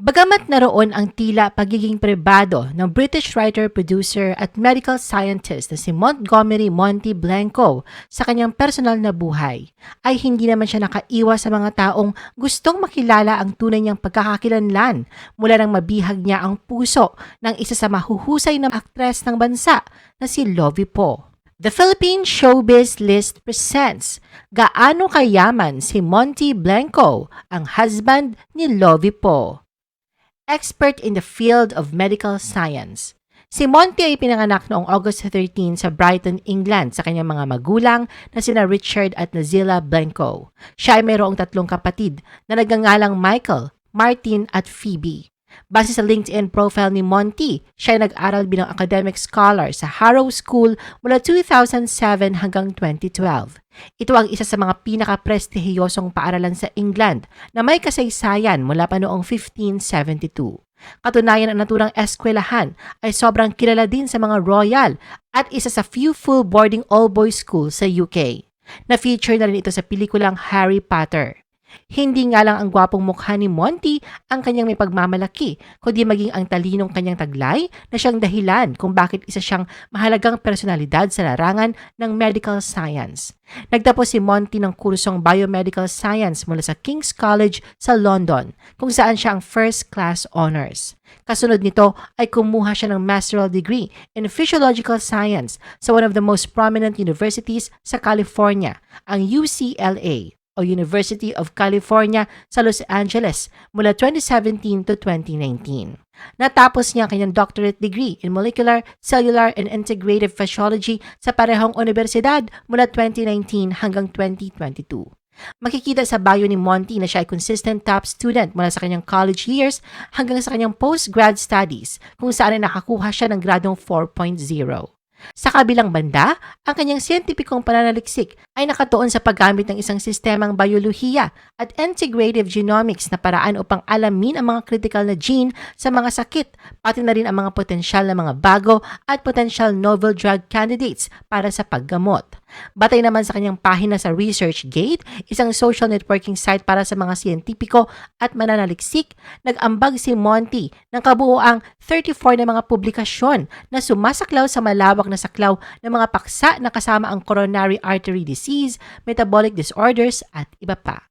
Bagamat naroon ang tila pagiging pribado ng British writer, producer at medical scientist na si Montgomery Monty Blanco sa kanyang personal na buhay, ay hindi naman siya nakaiwas sa mga taong gustong makilala ang tunay niyang pagkakakilanlan mula nang mabihag niya ang puso ng isa sa mahuhusay na aktres ng bansa na si Lovie Poe. The Philippine Showbiz List presents Gaano Kayaman si Monty Blanco, ang husband ni Lovie Poe expert in the field of medical science. Si Monty ay pinanganak noong August 13 sa Brighton, England sa kanyang mga magulang na sina Richard at Nazila Blanco. Siya ay mayroong tatlong kapatid na nagngangalang Michael, Martin at Phoebe. Base sa LinkedIn profile ni Monty, siya ay nag-aral bilang academic scholar sa Harrow School mula 2007 hanggang 2012. Ito ang isa sa mga pinaka-prestihiyosong paaralan sa England na may kasaysayan mula pa noong 1572. Katunayan ang naturang eskwelahan ay sobrang kilala din sa mga royal at isa sa few full boarding all-boys school sa UK. Na-feature na rin ito sa pelikulang Harry Potter. Hindi nga lang ang gwapong mukha ni Monty ang kanyang may pagmamalaki, kundi maging ang talinong kanyang taglay na siyang dahilan kung bakit isa siyang mahalagang personalidad sa larangan ng medical science. Nagtapos si Monty ng kursong Biomedical Science mula sa King's College sa London, kung saan siya ang first class honors. Kasunod nito ay kumuha siya ng masteral degree in Physiological Science sa one of the most prominent universities sa California, ang UCLA o University of California sa Los Angeles mula 2017 to 2019. Natapos niya kanyang doctorate degree in Molecular, Cellular, and Integrative Physiology sa parehong universidad mula 2019 hanggang 2022. Makikita sa bio ni Monty na siya ay consistent top student mula sa kanyang college years hanggang sa kanyang postgrad studies kung saan ay nakakuha siya ng gradong 4.0. Sa kabilang banda, ang kanyang siyentipikong pananaliksik ay nakatuon sa paggamit ng isang sistemang biolohiya at integrative genomics na paraan upang alamin ang mga critical na gene sa mga sakit, pati na rin ang mga potensyal na mga bago at potential novel drug candidates para sa paggamot. Batay naman sa kanyang pahina sa ResearchGate, isang social networking site para sa mga siyentipiko at mananaliksik, nag-ambag si Monty ng kabuoang 34 na mga publikasyon na sumasaklaw sa malawak na saklaw ng mga paksa na kasama ang coronary artery disease, metabolic disorders at iba pa.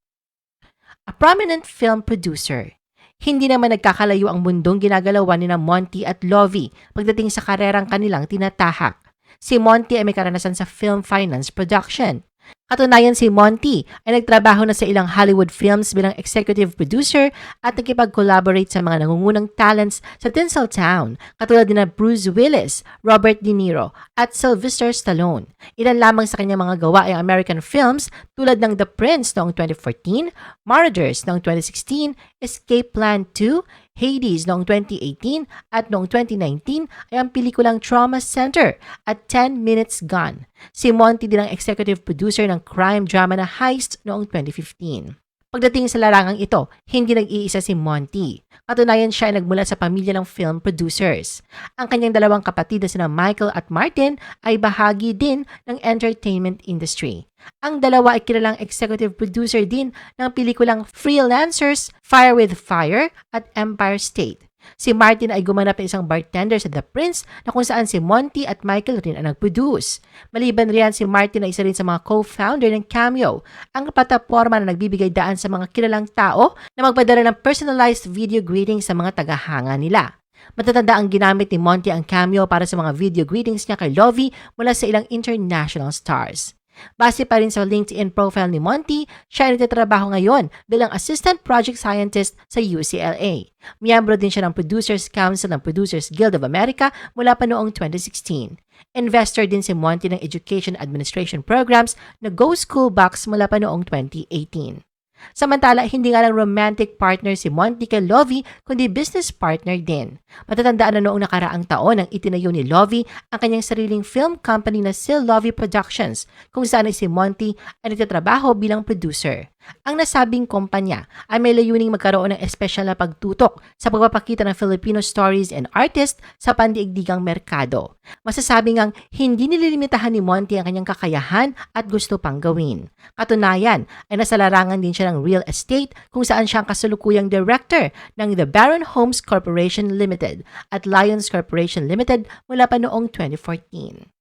A prominent film producer, hindi naman nagkakalayo ang mundong ginagalawan ni na Monty at Lovie pagdating sa karerang kanilang tinatahak. Si Monty ay may karanasan sa film finance production. Katunayan si Monty ay nagtrabaho na sa ilang Hollywood films bilang executive producer at nakipag-collaborate sa mga nangungunang talents sa Tinseltown katulad ni na Bruce Willis, Robert De Niro at Sylvester Stallone. Ilan lamang sa kanyang mga gawa ay American films tulad ng The Prince noong 2014, Marauders noong 2016, Escape Plan 2, Hades noong 2018 at noong 2019 ay ang pelikulang Trauma Center at 10 Minutes Gone. Si Monty din ang executive producer ng crime drama na Heist noong 2015. Pagdating sa larangang ito, hindi nag-iisa si Monty. Katunayan siya ay nagmula sa pamilya ng film producers. Ang kanyang dalawang kapatid na sina Michael at Martin ay bahagi din ng entertainment industry. Ang dalawa ay kilalang executive producer din ng pelikulang Freelancers, Fire with Fire at Empire State. Si Martin ay gumanap ng isang bartender sa The Prince na kung saan si Monty at Michael rin ang nag-produce. Maliban riyan si Martin ay isa rin sa mga co-founder ng Cameo, ang plataforma na nagbibigay daan sa mga kilalang tao na magpadala ng personalized video greetings sa mga tagahanga nila. Matatanda ang ginamit ni Monty ang Cameo para sa mga video greetings niya kay Lovie mula sa ilang international stars. Base pa rin sa LinkedIn profile ni Monty, siya ay nagtatrabaho ngayon bilang Assistant Project Scientist sa UCLA. Miyembro din siya ng Producers Council ng Producers Guild of America mula pa noong 2016. Investor din si Monty ng Education Administration Programs na Go School Box mula pa noong 2018. Samantala, hindi nga lang romantic partner si Monty kay Lovie, kundi business partner din. Matatandaan na noong nakaraang taon nang itinayo ni Lovie ang kanyang sariling film company na Sil Lovie Productions, kung saan si Monty ay nagtatrabaho bilang producer. Ang nasabing kumpanya ay may layuning magkaroon ng espesyal na pagtutok sa pagpapakita ng Filipino stories and artists sa pandiigdigang merkado. Masasabi ngang hindi nililimitahan ni Monty ang kanyang kakayahan at gusto pang gawin. Katunayan ay nasa larangan din siya ng real estate kung saan siya ang kasalukuyang director ng The Baron Homes Corporation Limited at Lions Corporation Limited mula pa noong 2014.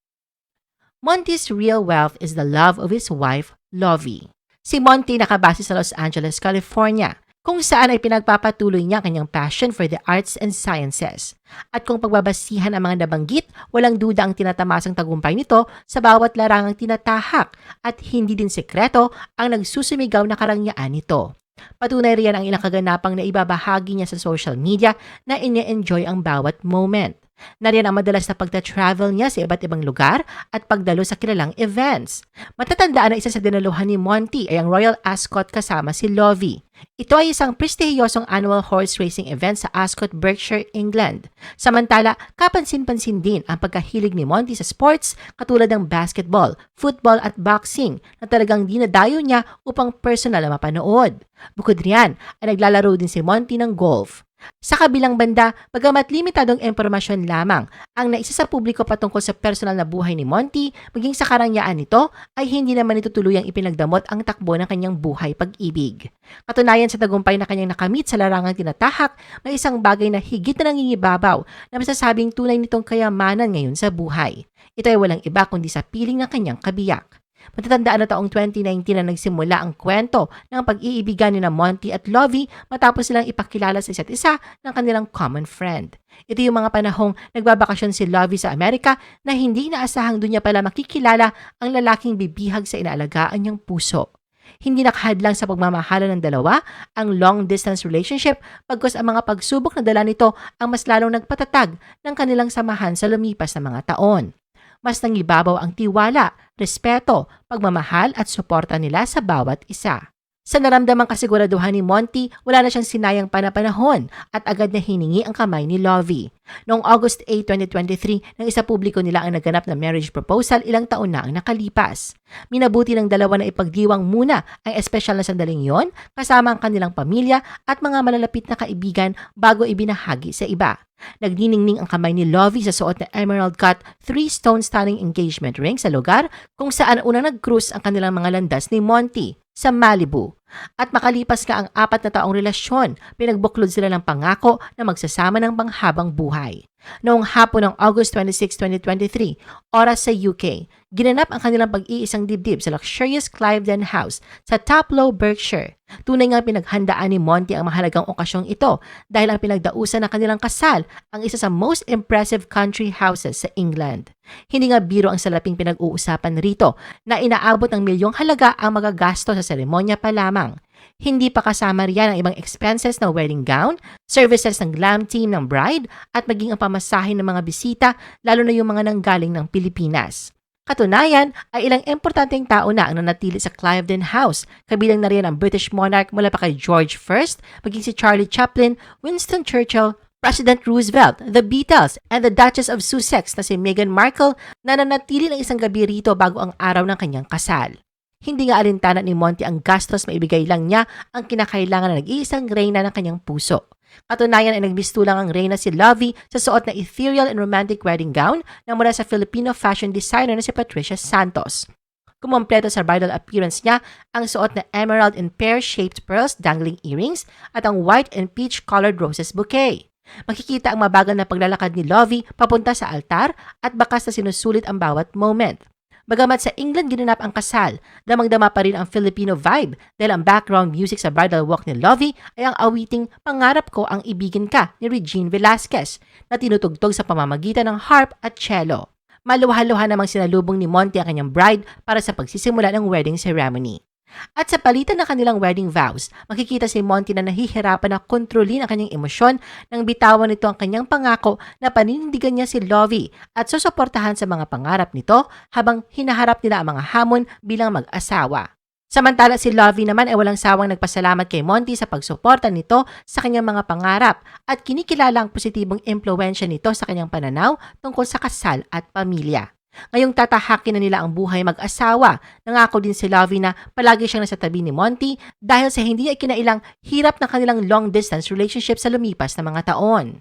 Monty's real wealth is the love of his wife, Lovie. Si Monty nakabase sa Los Angeles, California, kung saan ay pinagpapatuloy niya ang kanyang passion for the arts and sciences. At kung pagbabasihan ang mga nabanggit, walang duda ang tinatamasang tagumpay nito sa bawat larangang tinatahak at hindi din sekreto ang nagsusumigaw na karangyaan nito. Patunay riyan ang ilang kaganapang na ibabahagi niya sa social media na ine-enjoy ang bawat moment. Nariyan ang madalas na pagta-travel niya sa iba't ibang lugar at pagdalo sa kilalang events. Matatandaan na isa sa dinaluhan ni Monty ay ang Royal Ascot kasama si Lovie. Ito ay isang prestihiyosong annual horse racing event sa Ascot, Berkshire, England. Samantala, kapansin-pansin din ang pagkahilig ni Monty sa sports katulad ng basketball, football at boxing na talagang dinadayo niya upang personal na mapanood. Bukod riyan, ay naglalaro din si Monty ng golf. Sa kabilang banda, bagamat limitadong impormasyon lamang ang naisa sa publiko patungkol sa personal na buhay ni Monty, maging sa karangyaan nito ay hindi naman ito tuluyang ipinagdamot ang takbo ng kanyang buhay pag-ibig. Katunayan sa tagumpay na kanyang nakamit sa larangang tinatahak, may isang bagay na higit na nangingibabaw na masasabing tunay nitong kayamanan ngayon sa buhay. Ito ay walang iba kundi sa piling ng kanyang kabiyak. Matatandaan na taong 2019 na nagsimula ang kwento ng pag-iibigan ni na Monty at Lovie matapos silang ipakilala sa isa't isa ng kanilang common friend. Ito yung mga panahong nagbabakasyon si Lovie sa Amerika na hindi inaasahang doon niya pala makikilala ang lalaking bibihag sa inaalagaan niyang puso. Hindi nakahadlang sa pagmamahala ng dalawa ang long-distance relationship pagkos ang mga pagsubok na dala nito ang mas lalong nagpatatag ng kanilang samahan sa lumipas na mga taon mas nangibabaw ang tiwala, respeto, pagmamahal at suporta nila sa bawat isa. Sa naramdamang kasiguraduhan ni Monty, wala na siyang sinayang panapanahon at agad na hiningi ang kamay ni Lovie. Noong August 8, 2023, nang isa publiko nila ang naganap na marriage proposal ilang taon na ang nakalipas. Minabuti ng dalawa na ipagdiwang muna ang espesyal na sandaling yon kasama ang kanilang pamilya at mga malalapit na kaibigan bago ibinahagi sa iba. Nagniningning ang kamay ni Lovie sa suot na emerald cut three-stone stunning engagement ring sa lugar kung saan unang nag-cruise ang kanilang mga landas ni Monty sa Malibu. At makalipas ka ang apat na taong relasyon, pinagbuklod sila ng pangako na magsasama ng panghabang buhay. Noong hapon ng August 26, 2023, oras sa UK, ginanap ang kanilang pag-iisang dibdib sa luxurious Cliveden House sa Taplow, Berkshire. Tunay nga pinaghandaan ni Monty ang mahalagang okasyong ito dahil ang pinagdausan ng kanilang kasal ang isa sa most impressive country houses sa England. Hindi nga biro ang salaping pinag-uusapan rito na inaabot ng milyong halaga ang magagasto sa seremonya pa lamang. Hindi pa kasama riyan ang ibang expenses ng wedding gown, services ng glam team ng bride, at maging ang pamasahe ng mga bisita, lalo na yung mga nanggaling ng Pilipinas. Katunayan ay ilang importanteng tao na ang nanatili sa Cliveden House, kabilang na rin ang British monarch mula pa kay George I, maging si Charlie Chaplin, Winston Churchill, President Roosevelt, the Beatles, and the Duchess of Sussex na si Meghan Markle na nanatili ng isang gabi rito bago ang araw ng kanyang kasal. Hindi nga alintana ni Monty ang gastos maibigay lang niya ang kinakailangan na nag-iisang reyna ng kanyang puso. Katunayan ay nagbisto lang ang reyna si Lovey sa suot na ethereal and romantic wedding gown na mula sa Filipino fashion designer na si Patricia Santos. Kumompleto sa bridal appearance niya ang suot na emerald and pear-shaped pearls dangling earrings at ang white and peach-colored roses bouquet. Makikita ang mabagal na paglalakad ni Lovey papunta sa altar at bakas na sinusulit ang bawat moment. Bagamat sa England ginanap ang kasal, damang-dama pa rin ang Filipino vibe dahil ang background music sa bridal walk ni Lovey ay ang awiting Pangarap Ko Ang Ibigin Ka ni Regine Velasquez na tinutugtog sa pamamagitan ng harp at cello. Maluha-luha namang sinalubong ni Monty ang kanyang bride para sa pagsisimula ng wedding ceremony. At sa palitan ng kanilang wedding vows, makikita si Monty na nahihirapan na kontrolin ang kanyang emosyon nang bitawan nito ang kanyang pangako na paninindigan niya si Lovey at susuportahan sa mga pangarap nito habang hinaharap nila ang mga hamon bilang mag-asawa. Samantala si Lovey naman ay walang sawang nagpasalamat kay Monty sa pagsuporta nito sa kanyang mga pangarap at kinikilala ang positibong impluensya nito sa kanyang pananaw tungkol sa kasal at pamilya. Ngayong tatahakin na nila ang buhay mag-asawa, nangako din si Lovey na palagi siyang nasa tabi ni Monty dahil sa hindi ay kinailang hirap na kanilang long-distance relationship sa lumipas na mga taon.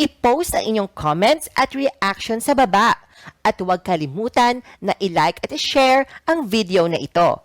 I-post ang inyong comments at reaction sa baba. At huwag kalimutan na i-like at i-share ang video na ito.